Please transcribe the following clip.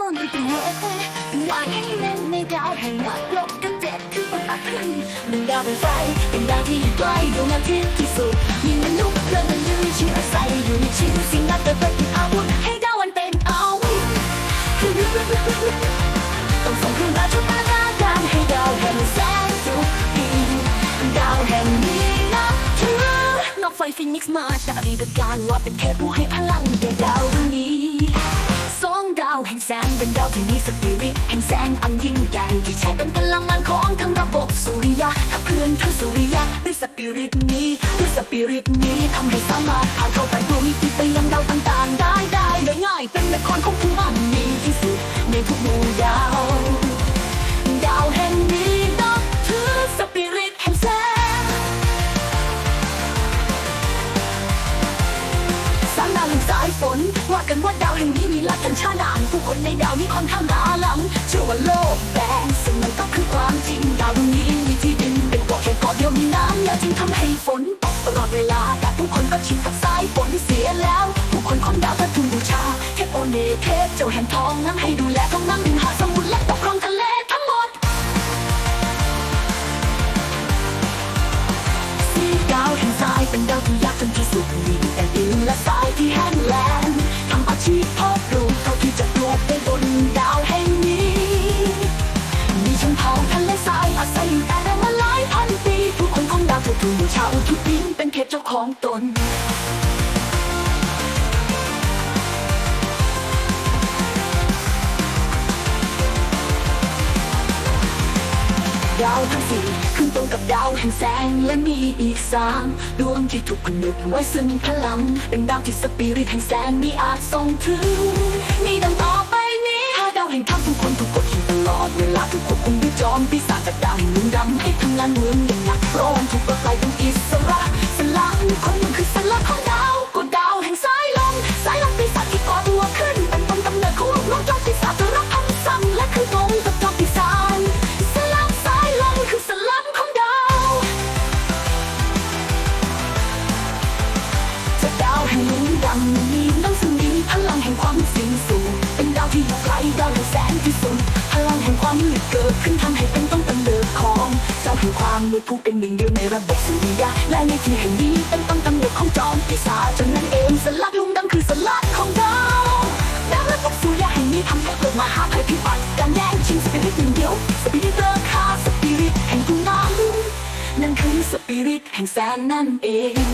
มนต์เป็นเหตุวางให้เล่นในดาวแห่งนรกกันเจ็ดคือประขึ้นหนึ่งดาวเป็นไฟเป็นดาวที่อยู่ใกล้ดวงอาทิตย์ที่สุดมีมนุษย์และมันยืนชื่ออาศัยอยู่ในชิ้นสิ่งนั้นแต่เป็นอาวุธให้ดาวมันเป็นอาวุธต้องส่งคืนราชบัณฑาการให้ดาวแห่งแสงสุขดีดาวแห่งนี้นะถือนกไฟฟินิกซ์มาจากดีตการว่าเป็นเทพผู้ให้พลังแก่ดาวดวงนี้ แสงเป็นดาวที่มีสปิริตแห่งแสงอันยิ่งใหญ่ที่ใช้เป็นพลังงานของทั้งระบบสุริยะขับเคลื่อนทั้งสุริยะด้วยสปิริตนี้ด้วยสปิริตนี้ทำให้สามารถผ่านเข้าไปดวงมิติไปยังดาวต่างๆ ได้ได้โดยง่ายเป็นนครของผู้มั่นมี แห่งสายฝน ว่ากันว่าดาวแห่งนี้มีลักษณะชาดานผู้คนในดาวนี้ค่อนข้างหาหลังเชื่อว่าโลกแบนซึ่งมันก็คือความจริงดาวดวงนี้มีที่ดินเป็นเกาะแค่เกาะเดียวมีน้ำยาจึงทำให้ฝนตกตลอดเวลาแต่ผู้คนก็ชินกับสายฝนเสียแล้ว ผู้คนของดาวก็ทุนบูชาเทพโอเนเทพเจ้าแห่งทองนั้นให้ดูแลท้องน้ำดินหาสม ของตน ดาวทั้งสี่ขึ้นตรงกับดาวแห่งแสงและมีอีกสามดวงที่ถูกผนึกไว้ซึ่งพลังเป็นดาวที่สปิริตแห่งแสงมีอาจส่งถึงมีดังต่อไปนี้ห้าดาวแห่งทัพทุกคนถูกกดขี่ตลอดเวลาถูกควบคุมด้วยจอมปีศาจจากดาวแห่งลุงดำให้ทำงานเมืองอย่างหนักโปรมถูกปลดปล่อยเป็นอิสระ สลังคนมันคือสลักของดาวกดดาวแห่งสายลมสายลมปีศาจที่ก่อตัวขึ้น เป็นต้นกำเนิดของลูกน้องจอมปีศาจจะรับคำสั่งและคืองงกับจอมปีศาจสลักสายลมคือสลักของดาวจากดาวแห่งลุงดำมีน้ำซึ่งมีพลังแห่งความสิ้นสูงเป็นดาวที่อยู่ไกลดาวแห่งแสงที่สุดพลังแห่งความมืดเกิดขึ้นทำให้ แห่งความมืดผู้เป็นหนึ่งเดียวในระบบสุริยะ และในที่แห่งนี้เป็นต้นกำเนิดของจอมปีศาจนั้นเองสลัดลุงดำคือสลัดของดาวดาวระบบสุริยะแห่งนี้ทำให้เกิดมหาภัยพิบัติการแย่งชิงสปิริตหนึ่งเดียวสปิริตเตอร์คาสปิริตแห่งผู้นำนั่นคือสปิริตแห่งแสนนั่นเอง